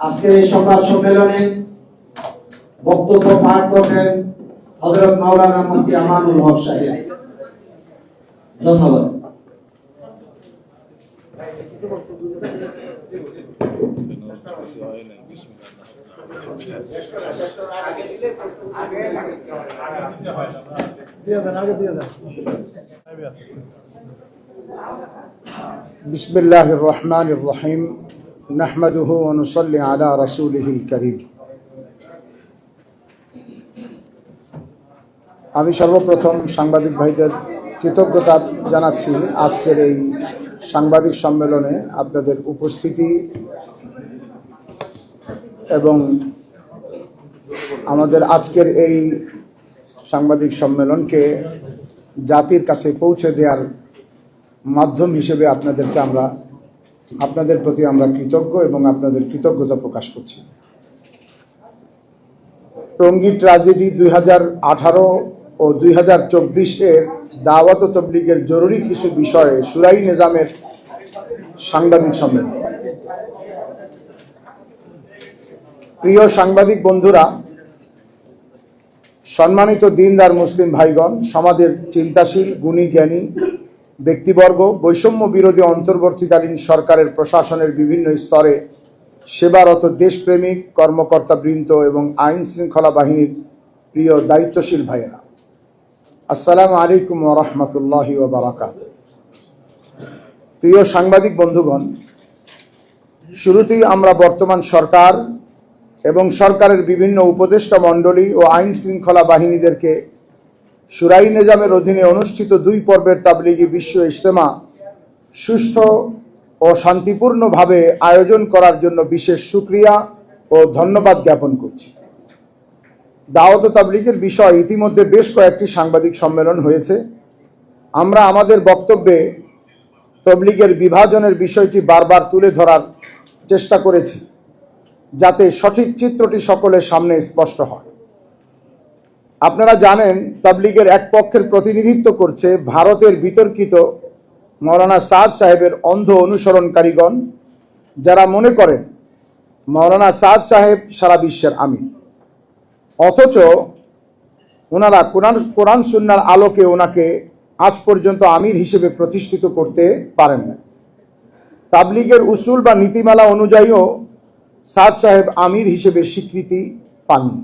আজকের এই সংবাদ সম্মেলনে বক্তব্য পাঠ করবেন হজরত মাওলানা মুফতি আমানুল হক সাহেব ধন্যবাদ بسم الله الرحمن الرحيم نحمده ونصلي على رسوله الكريم আমি সর্বপ্রথম সাংবাদিক ভাইদের কৃতজ্ঞতা জানাচ্ছি আজকের এই সাংবাদিক সম্মেলনে আপনাদের উপস্থিতি এবং আমাদের আজকের এই সাংবাদিক সম্মেলনকে জাতির কাছে পৌঁছে দেওয়ার মাধ্যম হিসেবে আপনাদেরকে আমরা আপনাদের প্রতি আমরা কৃতজ্ঞ এবং আপনাদের কৃতজ্ঞতা প্রকাশ করছি। টঙ্গী ট্রাজেডি দুই হাজার আঠারো ও দুই হাজার চব্বিশের দাওয়াত তবলিগের জরুরি কিছু বিষয়ে সুরাই নিজামের সাংবাদিক সম্মেলন। প্রিয় সাংবাদিক বন্ধুরা, সম্মানিত দিনদার মুসলিম ভাইগণ, সমাজের চিন্তাশীল, গুণী জ্ঞানী ব্যক্তিবর্গ, বৈষম্য বিরোধী অন্তর্বর্তীকালীন সরকারের প্রশাসনের বিভিন্ন স্তরে সেবারত দেশপ্রেমিক কর্মকর্তাবৃন্দ এবং আইন শৃঙ্খলা বাহিনীর প্রিয় দায়িত্বশীল ভাইয়েরা। আসসালামু আলাইকুম রহমতুল্লাহ বারাকাত প্রিয় সাংবাদিক বন্ধুগণ, শুরুতেই আমরা বর্তমান সরকার এবং সরকারের বিভিন্ন উপদেষ্টা মণ্ডলী ও আইন শৃঙ্খলা বাহিনীদেরকে সুরাই নিজামের অধীনে অনুষ্ঠিত দুই পর্বের তাবলিগি বিশ্ব ইজতেমা সুষ্ঠু ও শান্তিপূর্ণভাবে আয়োজন করার জন্য বিশেষ সুক্রিয়া ও ধন্যবাদ জ্ঞাপন করছি। দাওয়াত তাবলিগের বিষয় ইতিমধ্যে বেশ কয়েকটি সাংবাদিক সম্মেলন হয়েছে। আমরা আমাদের বক্তব্যে তবলিগের বিভাজনের বিষয়টি বারবার তুলে ধরার চেষ্টা করেছি, যাতে সঠিক চিত্রটি সকলের সামনে স্পষ্ট হয়। আপনারা জানেন, তাবলিগের এক পক্ষের প্রতিনিধিত্ব করছে ভারতের বিতর্কিত মৌলানা সাদ সাহেবের অন্ধ অনুসরণকারীগণ, যারা মনে করেন মৌলানা সাদ সাহেব সারা বিশ্বের আমির। অথচ ওনারা কোরআন কোরআন সুন্নার আলোকে ওনাকে আজ পর্যন্ত আমির হিসেবে প্রতিষ্ঠিত করতে পারেন না তাবলিগের উসুল বা নীতিমালা অনুযায়ীও সাদ সাহেব আমির হিসেবে স্বীকৃতি পাননি।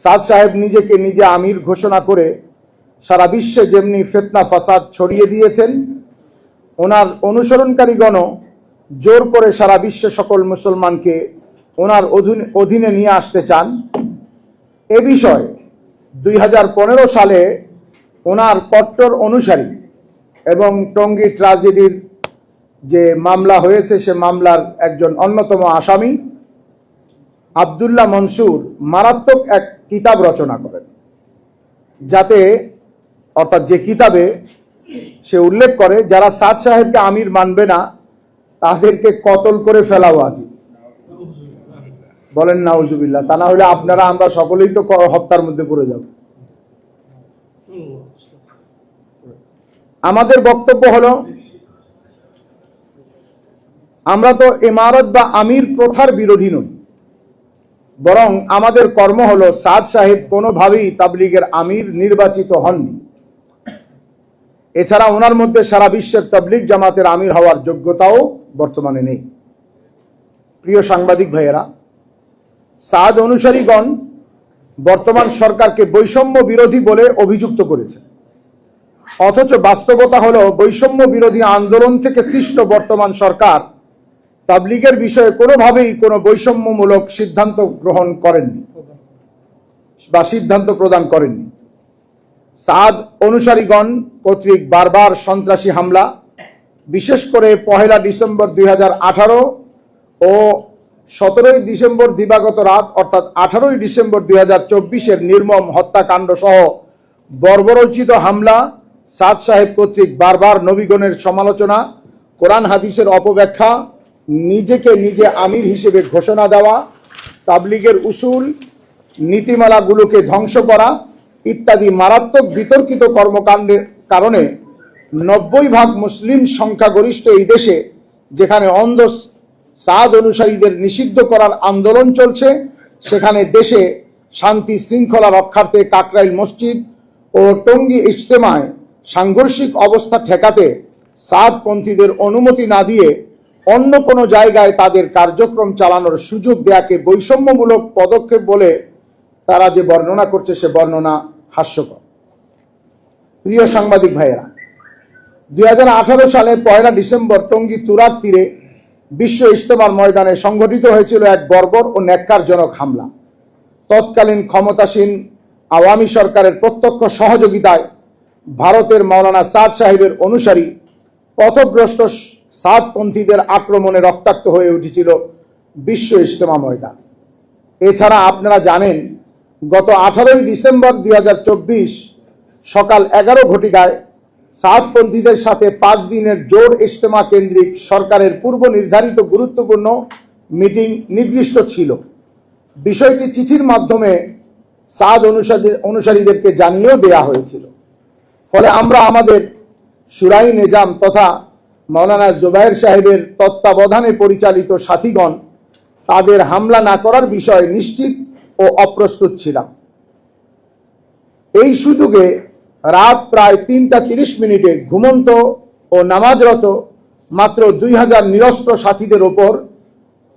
সাদ সাহেব নিজেকে নিজে আমির ঘোষণা করে সারা বিশ্বে যেমনি ফেতনা, ফাসাদ ছড়িয়ে দিয়েছেন, ওনার অনুসরণকারীগণও জোর করে সারা বিশ্বে সকল মুসলমানকে ওনার অধীনে নিয়ে আসতে চান। এ বিষয়ে দুই হাজার পনেরো সালে ওনার কট্টর অনুসারী এবং টঙ্গী ট্রাজেডির যে মামলা হয়েছে, সে মামলার একজন অন্যতম আসামি, আবদুল্লাহ মনসুর মারাত্মক এক কিতাব রচনা করেন। যাতে, অর্থাৎ যে কিতাবে সে উল্লেখ করে, যারা সাদ সাহেবকে আমির মানবে না, তাদেরকে কতল করে ফেলাও আজি বলেন, নাউজুবিল্লাহ, তা না হলে আপনারা আমরা সকলেই তো হত্যার মধ্যে পড়ে যাব। আমাদের বক্তব্য হলো, আমরা তো ইমারত বা আমির প্রথার বিরোধী নই। বরং আমাদের কর্ম হলো সাদ সাহেব কোনোভাবেই তাবলিগের আমির নির্বাচিত হননি। এছাড়া ওনার মধ্যে সারা বিশ্বের তাবলিগ জামাতের আমির হওয়ার যোগ্যতাও বর্তমানে নেই। প্রিয় সাংবাদিক ভাইয়েরা, সাদ অনুসারীগণ বর্তমান সরকারকে বৈষম্য বিরোধী বলে অভিযুক্ত করেছে। অথচ বাস্তবতা হলো বৈষম্য বিরোধী আন্দোলন থেকে সৃষ্ট বর্তমান সরকার তাবলিগের বিষয়ে কোনোভাবেই কোনো বৈষম্যমূলক সিদ্ধান্ত গ্রহণ করেননি বা সিদ্ধান্ত প্রদান করেননি। সাদ অনুসারীগণ কর্তৃক বারবার সন্ত্রাসী হামলা, বিশেষ করে পহেলা ডিসেম্বর দুই হাজার আঠারো ও সতেরোই ডিসেম্বর দিবাগত রাত, অর্থাৎ আঠারোই ডিসেম্বর দুই হাজার চব্বিশের নির্মম হত্যাকাণ্ড সহ বর্বরোচিত হামলা, সাদ সাহেব কর্তৃক বারবার নবীগণের সমালোচনা, কোরআন হাদিসের অপব্যাখ্যা নিজেকে নিজে আমির হিসেবে ঘোষণা দেওয়া, তাবলিগের উসুল, নীতিমালাগুলোকে ধ্বংস করা ইত্যাদি মারাত্মক বিতর্কিত কর্মকাণ্ডের কারণে নব্বই ভাগ মুসলিম সংখ্যাগরিষ্ঠ এই দেশে, যেখানে অন্ধ সাদ অনুসারীদের নিষিদ্ধ করার আন্দোলন চলছে, সেখানে দেশে শান্তি শৃঙ্খলা রক্ষার্থে কাকরাইল মসজিদ ও টঙ্গী ইজতেমায় সাংঘর্ষিক অবস্থা ঠেকাতে সাদপন্থীদের অনুমতি না দিয়ে অন্য কোনো জায়গায় তাদের কার্যক্রম চালানোর সুযোগ দেয়াকে বৈষম্যমূলক পদক্ষেপ বলে তারা যে বর্ণনা করছে সে বর্ণনা হাস্যকর। প্রিয় সাংবাদিক ভাইয়েরা দু হাজার আঠারো সালে পয়লা ডিসেম্বর টঙ্গী তুরার তীরে বিশ্ব ইজতেমার ময়দানে সংঘটিত হয়েছিল এক বর্বর ও ন্যাক্কারজনক হামলা। তৎকালীন ক্ষমতাসীন আওয়ামী সরকারের প্রত্যক্ষ সহযোগিতায় ভারতের মাওলানা সাদ সাহেবের অনুসারী পথভ্রষ্ট সাদপন্থীদের আক্রমণে রক্তাক্ত হয়ে উঠেছিল বিশ্ব ইজতেমা ময়দান। এছাড়া আপনারা জানেন, গত আঠারোই ডিসেম্বর দুই হাজার চব্বিশ সকাল এগারো ঘটিকায় সাতপন্থীদের সাথে পাঁচ দিনের জোর ইজতেমা কেন্দ্রিক সরকারের পূর্ব নির্ধারিত গুরুত্বপূর্ণ মিটিং নির্দিষ্ট ছিল। বিষয়টি চিঠির মাধ্যমে সাদ অনুসারী অনুসারীদেরকে জানিয়েও দেয়া হয়েছিল। ফলে আমরা আমাদের সুরাই নিজাম তথা মৌলানা জুবাইর সাহেবের তত্ত্বাবধানে পরিচালিত সাথীগণ, তাদের হামলা না করার বিষয়ে নিশ্চিত ও অপ্রস্তুত ছিলাম। এই সুযোগে রাত প্রায় তিনটা তিরিশ মিনিটে ঘুমন্ত ও নামাজরত মাত্র দুই হাজার নিরস্ত্র সাথীদের ওপর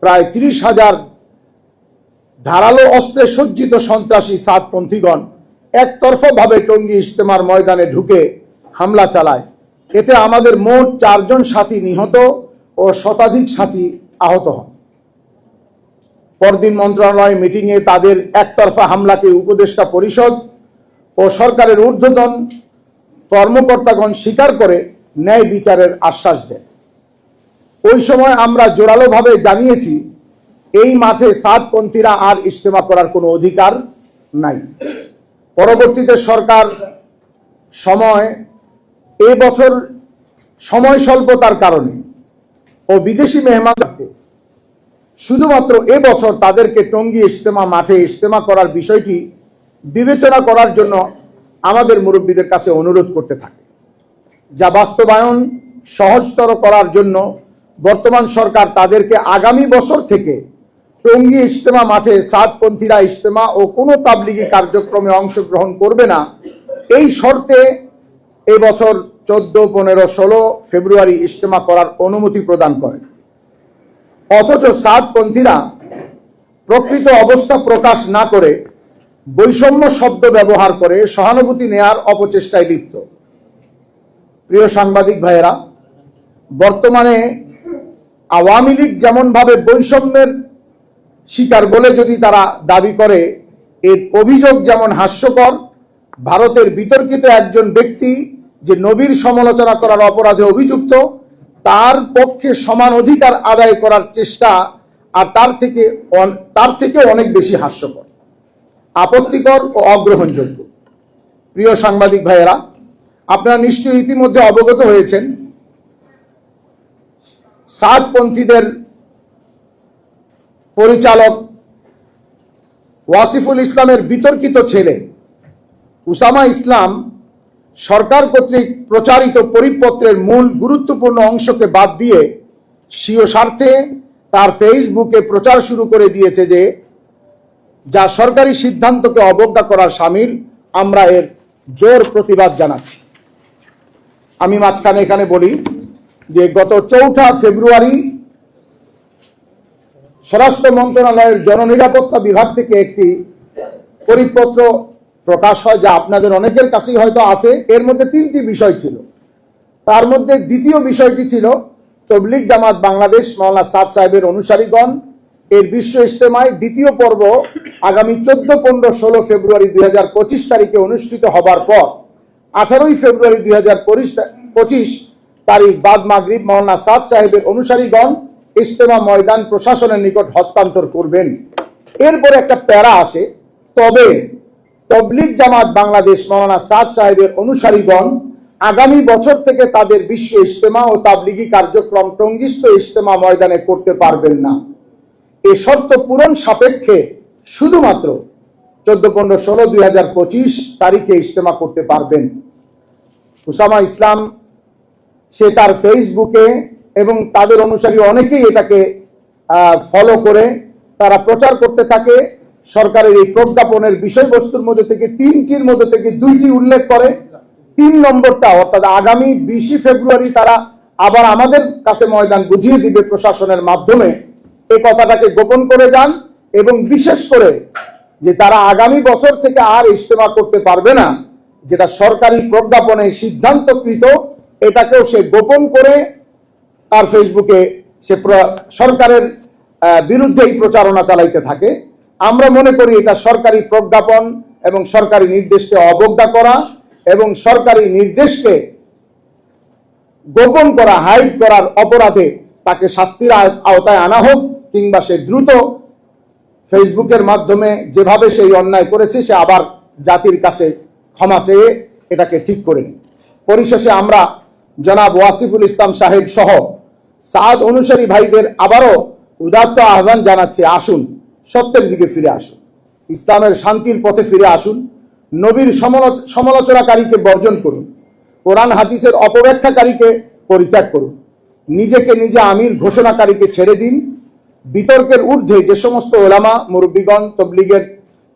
প্রায় তিরিশ হাজার ধারালো অস্ত্রে সজ্জিত সন্ত্রাসী সাতপন্থীগণ একতরফাভাবে টঙ্গী ইজতেমার ময়দানে ঢুকে হামলা চালায়। এতে আমাদের মোট চারজন সাথী নিহত ও শতাধিক সাথী আহত হন। পরদিন মন্ত্রণালয় মিটিংয়ে তাদের একতরফা হামলাকে উপদেষ্টা পরিষদ ও সরকারের ঊর্ধ্বতন কর্মকর্তাগণ স্বীকার করে ন্যায় বিচারের আশ্বাস দেন। ওই সময় আমরা জোরালোভাবে জানিয়েছি, এই মাঠে সাতপন্থীরা আর ইজতেমা করার কোনো অধিকার নাই। পরবর্তীতে সরকার সময় এ বছর সময় স্বল্পতার কারণে ও বিদেশি মেহমানকে শুধুমাত্র এ বছর তাদেরকে টঙ্গী ইজতেমা, মাঠে ইজতেমা করার বিষয়টি বিবেচনা করার জন্য আমাদের মুরব্বীদের কাছে অনুরোধ করতে থাকে। যা বাস্তবায়ন সহজতর করার জন্য বর্তমান সরকার তাদেরকে আগামী বছর থেকে টঙ্গী ইজতেমা, মাঠে সাতপন্থীরা ইজতেমা ও কোনো তাবলিগি কার্যক্রমে অংশগ্রহণ করবে না। এই শর্তে এই বছর চোদ্দ, পনেরো, ষোলো ফেব্রুয়ারি ইজতেমা করার অনুমতি প্রদান করে অথচ সাতপন্থীরা প্রকৃত অবস্থা প্রকাশ না করে বৈষম্য শব্দ ব্যবহার করে সহানুভূতি নেয়ার অপচেষ্টায় লিপ্ত। প্রিয় সাংবাদিক ভাইয়েরা, বর্তমানে আওয়ামী লীগ যেমনভাবে বৈষম্যের শিকার বলে যদি তারা দাবি করে, এর অভিযোগ যেমন হাস্যকর, ভারতের বিতর্কিত একজন ব্যক্তি যে নবীর সমালোচনা করার অপরাধে অভিযুক্ত, তার পক্ষে সমান অধিকার আদায় করার চেষ্টা আর তার থেকে তার থেকে অনেক বেশি হাস্যকর, আপত্তিকর ও অগ্রহণযোগ্য। প্রিয় সাংবাদিক ভাইয়েরা, আপনারা নিশ্চয়ই ইতিমধ্যে অবগত হয়েছেন, সাতপন্থীদের পরিচালক ওয়াসিফুল ইসলামের বিতর্কিত ছেলে উসামা ইসলাম সরকার কর্তৃক প্রচারিত পরিপত্রের মূল গুরুত্বপূর্ণ অংশকে বাদ দিয়ে স্বীয় স্বার্থে তার ফেসবুকে প্রচার শুরু করে দিয়েছে যে, যা সরকারি সিদ্ধান্তকে অবজ্ঞা করার সামিল, আমরা এর জোর প্রতিবাদ জানাচ্ছি। আমি মাঝখানে এখানে বলি যে, গত চৌঠা ফেব্রুয়ারি স্বরাষ্ট্র মন্ত্রণালয়ের জননিরাপত্তা বিভাগ থেকে একটি পরিপত্র প্রকাশ হয় যা আপনাদের অনেকের কাছেই হয়তো আছে। এর মধ্যে তিনটি বিষয় ছিল। তার মধ্যে দ্বিতীয় বিষয়টি ছিল, তবলিগ জামাত বাংলাদেশ মাওলানা সাদ সাহেবের অনুসারীগণ, এর বিশ্ব ইজতেমায় দ্বিতীয় পর্ব আগামী চোদ্দ, পনেরো, ষোলো ফেব্রুয়ারি দুই হাজার পঁচিশ তারিখে অনুষ্ঠিত হবার পর, আঠারোই ফেব্রুয়ারি দুই পঁচিশ তারিখ বাদ মাগরিব মাওলানা সাদ সাহেবের অনুসারীগণ ইজতেমা ময়দান প্রশাসনের নিকট হস্তান্তর করবেন। এরপরে একটা প্যারা আসে, তবে তবলিগ জামাত বাংলাদেশ মাওলানা সাদ সাহেবের অনুসারীগণ আগামী বছর থেকে তাদের বিশ্ব ইজতেমা ও তাবলিগি কার্যক্রম টঙ্গিস্ত ইজতেমা ময়দানে করতে পারবেন না। এ শর্ত পূরণ সাপেক্ষে শুধুমাত্র চোদ্দ পনেরো ষোলো দুই হাজার পঁচিশ তারিখে ইজতেমা করতে পারবেন। উসামা ইসলাম, সে তার ফেসবুকে এবং তাদের অনুসারী অনেকেই এটাকে ফলো করে, তারা প্রচার করতে থাকে। সরকারের এই প্রজ্ঞাপনের বিষয়বস্তুর মধ্যে থেকে তিনটির মধ্যে থেকে দুইটি উল্লেখ করে। তিন নম্বরটা, অর্থাৎ আগামী বিশে ফেব্রুয়ারি তারা আবার আমাদের কাছে ময়দান বুঝিয়ে দিবে প্রশাসনের মাধ্যমে। এই কথাটাকে গোপন করে যান এবং বিশেষ করে যে তারা আগামী বছর থেকে আর ইজতেমা করতে পারবে না, যেটা সরকারি প্রজ্ঞাপনে সিদ্ধান্তকৃত, এটাকেও সে গোপন করে তার ফেসবুকে সে সরকারের বিরুদ্ধেই প্রচারণা চালাইতে থাকে। আমরা মনে করি এটা সরকারি প্রজ্ঞাপন এবং সরকারি নির্দেশকে অবজ্ঞা করা এবং সরকারি নির্দেশকে গোপন করা, হাইড করার অপরাধে তাকে শাস্তির আওতায় আনা হোক কিংবা সে দ্রুত ফেসবুকের মাধ্যমে যেভাবে সেই অন্যায় করেছে, সে আবার জাতির কাছে ক্ষমা চেয়ে এটাকে ঠিক করে নিই পরিশেষে আমরা জনাব ওয়াসিফুল ইসলাম সাহেব সহ সাদ অনুসারী ভাইদের আবারও উদাত্ত আহ্বান জানাচ্ছি। আসুন। সত্যের দিকে ফিরে আসুন। ইসলামের শান্তির পথে ফিরে আসুন। নবীর সমালোচনাকারীকে বর্জন করুন। কোরআন হাদিসের অপব্যাখ্যাকারীকে পরিত্যাগ করুন। নিজেকে নিজে আমির ঘোষণাকারীকে ছেড়ে দিন। বিতর্কের ঊর্ধ্বে যে সমস্ত ওলামা, মুরব্বীগণ, তবলিগের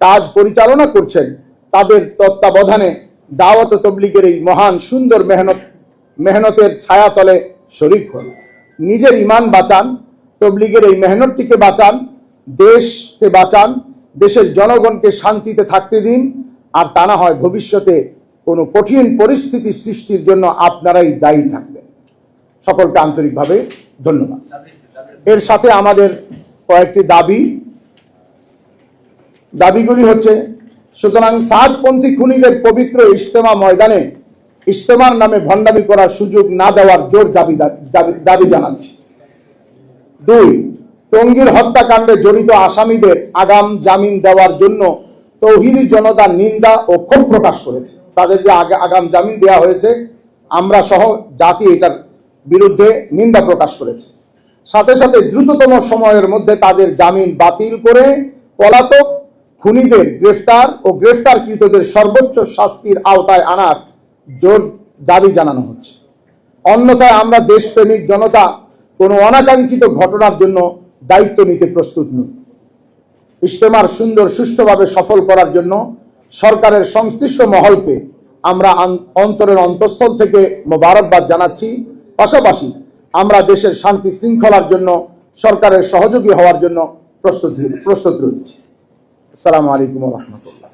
কাজ পরিচালনা করছেন, তাদের তত্ত্বাবধানে দাওয়াত তবলিগের এই মহান সুন্দর মেহনত মেহনতের ছায়াতলে শরিক হন। নিজের ইমান বাঁচান, তবলিগের এই মেহনতটিকে বাঁচান দেশকে বাঁচান, দেশের জনগণকে শান্তিতে থাকতে দিন, আর তা না হয় ভবিষ্যতে কোনো কঠিন পরিস্থিতি সৃষ্টির জন্য আপনারাই দায়ী থাকবেন। সকলকে আন্তরিকভাবে ধন্যবাদ। এর সাথে আমাদের কয়েকটি দাবি। দাবিগুলি হচ্ছে, সুতরাং সাতপন্থী খুনিদের পবিত্র ইজতেমা ময়দানে ইজতেমার নামে ভণ্ডামি করার সুযোগ না দেওয়ার জোর দাবি- দাবি জানাচ্ছি। দুই টঙ্গীর হত্যাকাণ্ডে জড়িত আসামিদের আগাম জামিন দেওয়ার জন্য তৌহিদি জনতা নিন্দা ও ক্ষোভ প্রকাশ করেছে। তাদের যে আগা- আগাম জামিন দেওয়া হয়েছে, আমরা সহ জাতি এটার বিরুদ্ধে নিন্দা প্রকাশ করেছে। সাথে সাথে দ্রুততম সময়ের মধ্যে তাদের জামিন বাতিল করে পলাতক খুনিদের গ্রেফতার ও গ্রেফতারকৃতদের সর্বোচ্চ শাস্তির আওতায় আনার জোর দাবি জানানো হচ্ছে। অন্যথায় আমরা দেশপ্রেমিক জনতা কোনো অনাকাঙ্ক্ষিত ঘটনার জন্য দায়িত্ব নিতে প্রস্তুত নই। ইজতেমার সুন্দর, সুষ্ঠুভাবে সফল করার জন্য সরকারের সংশ্লিষ্ট মহলকে আমরা অন্তরের অন্তঃস্থল থেকে মোবারকবাদ জানাচ্ছি। পাশাপাশি আমরা দেশের শান্তি শৃঙ্খলার জন্য, সরকারের সহযোগী হওয়ার জন্য প্রস্তুত প্রস্তুত রয়েছি। আসসালামু আলাইকুম রহমতুল্লাহ।